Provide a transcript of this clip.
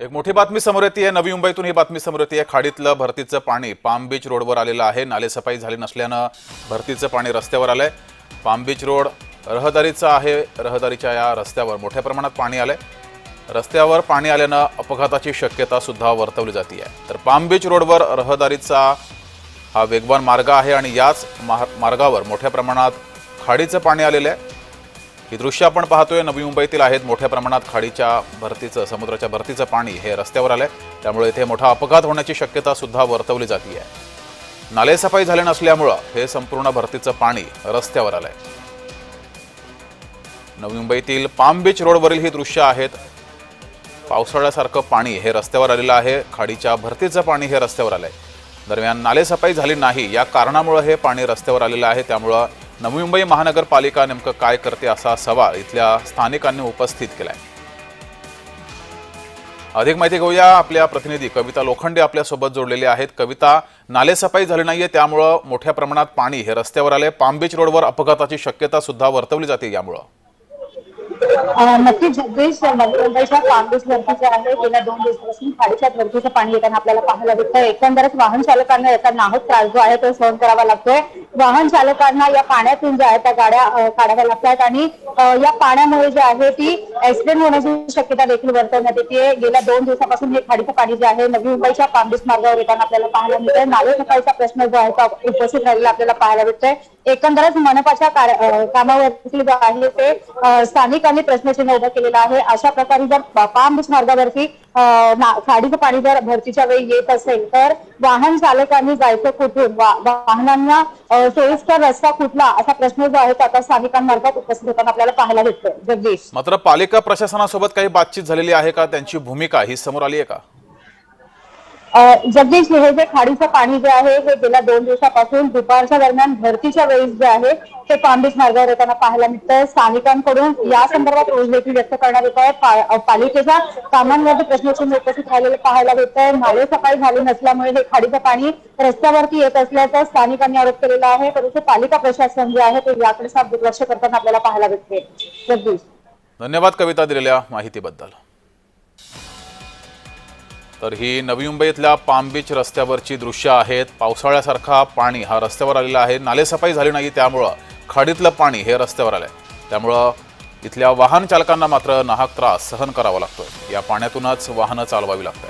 एक मोठी बातमी समोर येते. नवी मुंबईतून ही बातमी समोर येते. खाडीतलं भरतीचं पाणी पाम बीच रोडवर आलेलं आहे. नालेसफाई झाली नसल्यानं भरतीचं पाणी रस्त्यावर आलंय. पाम बीच रोड रहदारीचा आहे. रहदारीच्या या रस्त्यावर मोठ्या प्रमाणात पाणी आलंय. रस्त्यावर पाणी आल्यानं अपघाताची शक्यता सुद्धा वर्तवली जाते आहे तर पाम बीच रोडवर रहदारीचा हा वेगवान मार्ग आहे आणि याच महा मार्गावर मोठ्या प्रमाणात खाडीचं पाणी आलेलं आहे. ही दृश्य आपण पाहतोय. नवी मुंबईतील आहेत मोठ्या प्रमाणात खाडीच्या भरतीचं समुद्राच्या भरतीचं पाणी हे रस्त्यावर आलंय. त्यामुळे इथे मोठा अपघात होण्याची शक्यता सुद्धा वर्तवली जाते आहे नालेसफाई झाली नसल्यामुळं हे संपूर्ण भरतीचं पाणी रस्त्यावर आलंय. नवी मुंबईतील पाम बीच रोडवरील ही दृश्य आहेत. पावसाळ्यासारखं पाणी हे रस्त्यावर आलेलं आहे. खाडीच्या भरतीचं पाणी हे रस्त्यावर आलंय. दरम्यान नालेसफाई झाली नाही. या कारणामुळं हे पाणी रस्त्यावर आलेलं आहे. त्यामुळं नवी मुंबई महानगरपालिका नेमकं काय करते असा सवाल इथल्या स्थानिकांनी उपस्थित केलाय. अधिक माहिती घेऊया. आपल्या प्रतिनिधी कविता लोखंडे आपल्यासोबत जोडलेले आहेत. कविता नालेसफाई झाली नाहीये त्यामुळं मोठ्या प्रमाणात पाणी हे रस्त्यावर आले पाम बीच रोडवर अपघाताची शक्यता सुद्धा वर्तवली जाते यामुळं. नक्कीच जगदीश नवी मुंबईच्या काँग्रेस जे आहे. गेल्या दोन दिवसापासून खाडीच्या भरतीचं पाणी येताना आपल्याला पाहायला भेटतं एकंदरच वाहन चालकांना याचा नाहक त्रास जो आहे तो सहन करावा लागतोय. वाहन चालकांना या पाण्यातून ज्या आहेत त्या गाड्या काढाव्या लागतात आणि या पाण्यामुळे जे आहे ती ऍक्सिडेंट होण्याची शक्यता देखील वर्तवण्यात येते. गेल्या दोन दिवसापासून हे खाडीचं पाणी जे आहे नवी मुंबईच्या काँग्रेस मार्गावर येताना आपल्याला पाहायला मिळतंय. नाले सफाईचा प्रश्न जो आहे तो उपस्थित राहिलेला आपल्याला पाहायला मिळतोय. एकंदरच मनपाच्या कामावरती जो आहे ते स्थानिकांनी प्रश्नचिन्ह उभं केलेलं आहे. अशा प्रकारे जर पा- मार्गावरती खाडीचं पाणी जर भरतीच्या वेळी येत असेल तर वाहन चालकांनी जायचं कुठून? वाहनांना सोयीस्कर रस्ता कुठला? असा प्रश्न जो आहे तो आता स्थानिकांमार्फत उपस्थित होताना आपल्याला पाहायला भेटतोय. जगदीश. मात्र पालिका प्रशासनासोबत काही बातचीत झालेली आहे का? त्यांची भूमिका ही समोर आली आहे का? जगदीश हे जे खाडीचं पाणी जे आहे हे गेल्या दोन दिवसापासून दुपारच्या दरम्यान भरतीच्या वेळेस जे आहे ते पांबीस मार्गावर येताना पाहायला मिळतंय. स्थानिकांकडून या संदर्भात रोज देखील व्यक्त करण्यात येत आहे. पालिकेच्या कामांमध्ये प्रश्नचिन्ह उपस्थित राहिलेले पाहायला मिळतंय नाले सकाळी झाली नसल्यामुळे हे खाडीचं पाणी रस्त्यावरती येत असल्याचा स्थानिकांनी आरोप केलेला आहे. परंतु पालिका प्रशासन जे आहे ते याकडे साफ दुर्लक्ष करताना आपल्याला पाहायला भेटते जगदीश. धन्यवाद कविता दिलेल्या माहितीबद्दल. तर ही नवी मुंबईतल्या पाम बीच रस्त्यावरची दृश्य आहेत. पावसाळ्यासारखा पाणी हा रस्त्यावर आलेला आहे. नालेसफाई झाली नाही त्यामुळं खाडीतलं पाणी हे रस्त्यावर आलंय. त्यामुळं इथल्या वाहन चालकांना मात्र नाहक त्रास सहन करावा लागतोय. या पाण्यातूनच वाहनं चालवावी लागतात.